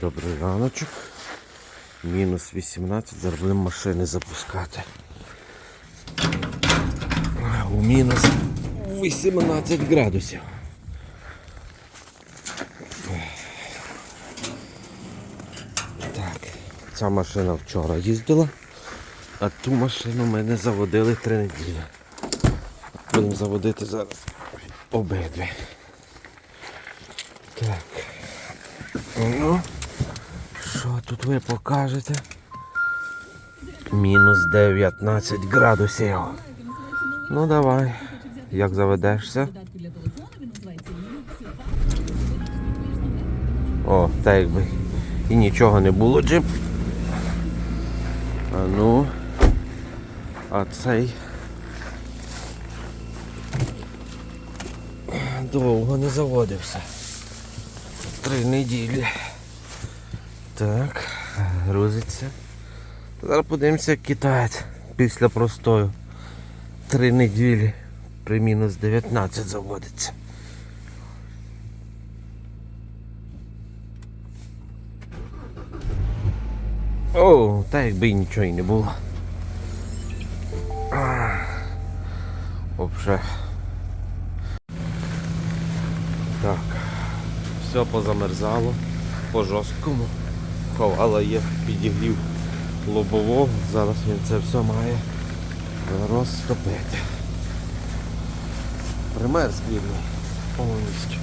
Добрий раночок. Мінус 18, зараз будемо машини запускати. У мінус 18 градусів. Так, ця машина вчора їздила, а ту машину ми не заводили три неділі. Будемо заводити зараз обидві. Так. Ну, що тут ви покажете? Мінус 19 градусів. Ну давай, як заведешся. О, так якби і нічого не було, Джим. А ну. А цей. Довго не заводився. Три неділі. Так, грузиться. Зараз подивимося, як китаєць після простою. Три неділі при мінус 19 заводиться. О, та якби і нічого і не було. Вообще. Так. Все позамерзало по жорсткому. Ховала є підігрів лобового. Зараз він це все має розтопити. Примерз бідний повністю.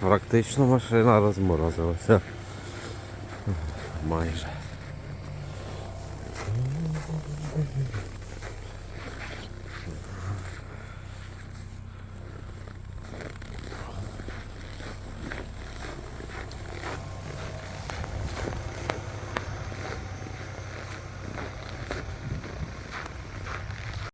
Практично машина розморозилася. Майже.